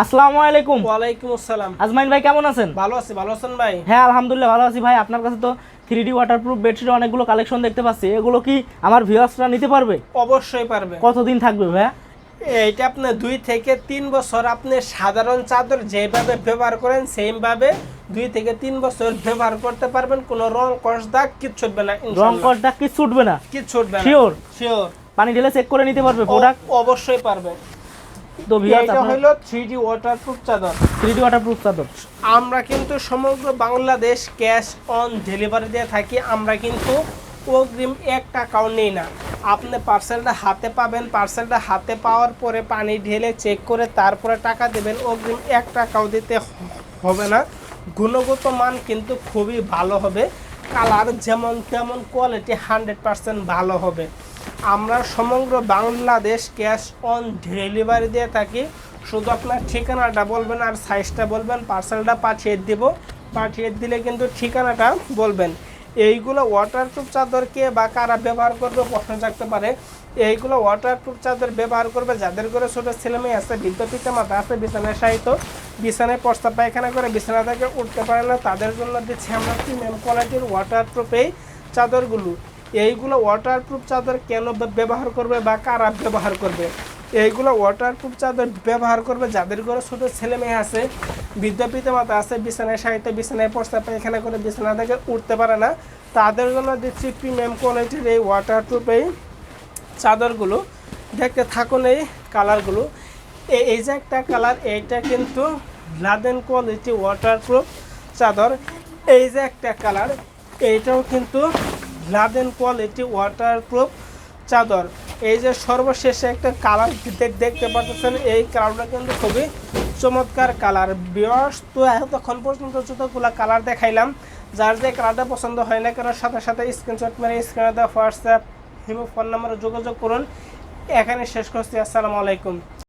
আসসালামু আলাইকুম। ওয়ালাইকুম আসসালাম। আজমাইন ভাই কেমন আছেন? ভালো আছি ভালো আছেন ভাই? হ্যাঁ আলহামদুলিল্লাহ ভালো আছি ভাই। আপনার কাছে তো থ্রি ডি ওয়াটারপ্রুফ বেডশিট অনেকগুলো কালেকশন দেখতে পাচ্ছি। এগুলো কি আমার ভিউয়ার্সরা নিতে পারবে? অবশ্যই পারবে। কতদিন থাকবে ভাইয়া? এইটা আপনি দুই থেকে তিন বছর আপনি সাধারণ চাদর যেভাবে ব্যবহার করেন সেইভাবে দুই থেকে তিন বছর ব্যবহার করতে পারবেন। কোনো রং কষ দাগ কিচ্ছু উঠবে না রং কসটা কি ছুটবে না? কিচ্ছু উঠবে না। Sure? শিওর পানি ঢেলে চেক করে নিতে পারবে প্রোডাক্ট অবশ্যই পারবে। তো এটা হলো থ্রি ডি ওয়াটারপ্রুফ চাদর। থ্রি ডি ওয়াটারপ্রুফ চাদর। আমরা কিন্তু সমগ্র বাংলাদেশ ক্যাশ অন ডেলিভারি দিয়ে থাকি আমরা কিন্তু অগ্রিম এক টাকাও নিই না। আপনি পার্সেলটা হাতে পাবেন পার্সেলটা হাতে পাওয়ার পরে পানি ঢেলে চেক করে তারপরে টাকা দেবেন অগ্রিম এক টাকাও দিতে হবে না। গুণগত মান কিন্তু খুবই ভালো হবে। কালার যেমন তেমন কোয়ালিটি হান্ড্রেড পার্সেন্ট ভালো হবে। আমরা সমগ্র বাংলাদেশ ক্যাশ অন ডেলিভারি দিয়ে থাকি। শুধু আপনার ঠিকানাটা বলবেন আর সাইজটা বলবেন পার্সেলটা পাঠিয়ে দিব। পাঠিয়ে দিলে কিন্তু ঠিকানাটা বলবেন। এইগুলো ওয়াটারপ্রুফ চাদর কে বা কারা ব্যবহার করবে প্রশ্ন থাকতে পারে। এইগুলো ওয়াটারপ্রুফ চাদর ব্যবহার করবে যাদের করে ছোটো ছেলে মেয়ে আছে, বৃদ্ধ পিতা মাতা আছে, বিছানায় সাহিত্য বিছানায় প্রস্তাব পায়খানা করে বিছানা থেকে উঠতে পারে না, তাদের জন্য দিচ্ছি আমরা প্রিমিয়াম কোয়ালিটির ওয়াটারপ্রুফ এই চাদরগুলো। এইগুলো ওয়াটারপ্রুফ চাদর কেন ব্যবহার করবে বা কারা ব্যবহার করবে? এইগুলো ওয়াটারপ্রুফ চাদর ব্যবহার করবে যাদের ঘরে ছোটো ছেলে মেয়ে আছে, বৃদ্ধ পিতামাতা আছে, বিছানায় সাহিত্য বিছানায় প্রস্তাব পায়খানা করে বিছানা থেকে উঠতে পারে না, তাদের জন্য দিচ্ছি প্রিমিয়াম কোয়ালিটির এই ওয়াটারপ্রুফ এই চাদরগুলো। দেখতে থাকুন এই কালারগুলো এই যে একটা কালার এইটা কিন্তু লাদেন কোয়ালিটি ওয়াটারপ্রুফ চাদর। এই যে একটা কালার এইটাও কিন্তু লাদেন কোয়ালিটি ওয়াটারপ্রুফ চাদর। এই যে সর্বশেষে একটা কালার দেখতে পাচ্ছেন, এই কালারটা কিন্তু খুবই চমৎকার কালার বিয়স তো এতক্ষণ পর্যন্ত যতগুলো কালার দেখাইলাম, যার যে কালারটা পছন্দ হয় না কেন, সাথে সাথে স্ক্রিনশট মেরে স্ক্রিনে দেওয়া হোয়াটসঅ্যাপ হিমো ফোন নাম্বারে যোগাযোগ করুন। এখানে শেষ করছি, আসসালামু আলাইকুম।